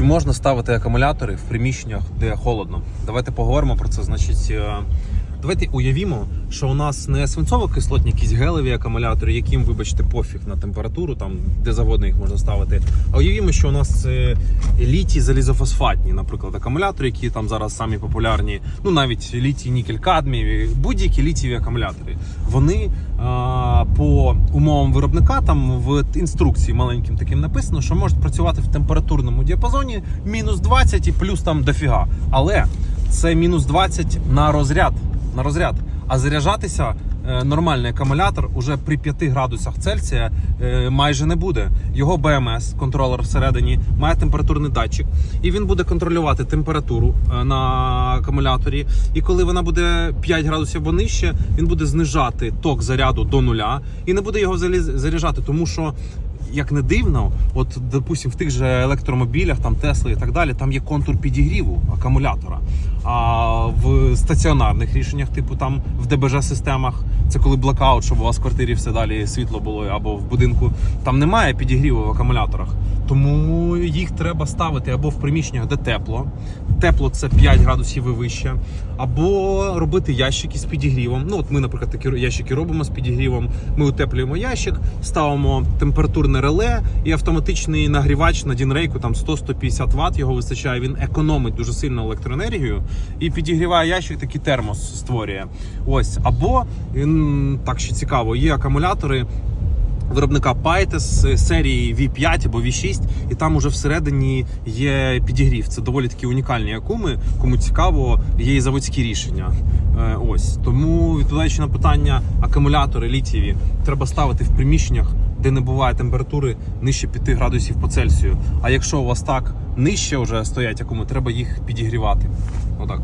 Чи можна ставити акумулятори в приміщеннях, де холодно? Давайте поговоримо про це. Значить, е, давайте уявімо, що у нас не свинцово-кислотні якісь гелеві акумулятори, яким, вибачте, пофіг на температуру, там де завгодно їх можна ставити. А уявімо, що у нас е, літій залізофосфатні, наприклад, акумулятори, які там зараз самі популярні. Ну навіть літій нікель кадмій, будь-які літієві акумулятори. Вони а, по умовам виробника там в інструкції маленьким таким написано, що можуть працювати в температурному діапазоні мінус 20 і плюс там дофіга. Але це мінус 20 на розряд. На розряд. А заряджатися е, нормальний акумулятор уже при 5 градусах Цельсія е, майже не буде. Його БМС, контролер всередині, має температурний датчик, і він буде контролювати температуру е, на акумуляторі. І коли вона буде 5 градусів або нижче, він буде знижати ток заряду до нуля і не буде його заряджати, тому що як не дивно, от допустим, в тих же електромобілях, там Тесли і так далі, там є контур підігріву акумулятора. А в стаціонарних рішеннях, типу там в ДБЖ-системах, це коли блокаут, щоб у вас в квартирі все далі світло було або в будинку, там немає підігріву в акумуляторах. Тому їх треба ставити або в приміщеннях, де тепло. Тепло це 5 градусів і вище, або робити ящики з підігрівом. Ну, от ми, наприклад, такі ящики робимо з підігрівом. Ми утеплюємо ящик, ставимо температурне реле і автоматичний нагрівач на дінрейку, там 100-150 Вт, його вистачає. Він економить дуже сильно електроенергію і підігріває ящик, такий термос створює. Ось або так ще цікаво, є акумулятори виробника Paite з серії V5 або V6, і там уже всередині є підігрів. Це доволі такі унікальні акуми. Кому цікаво, є і заводські рішення. Е, Ось тому відповідаючи на питання, акумулятори літієві треба ставити в приміщеннях, де не буває температури нижче 5 градусів по Цельсію. А якщо у вас так нижче вже стоять акуми, треба їх підігрівати. Отак.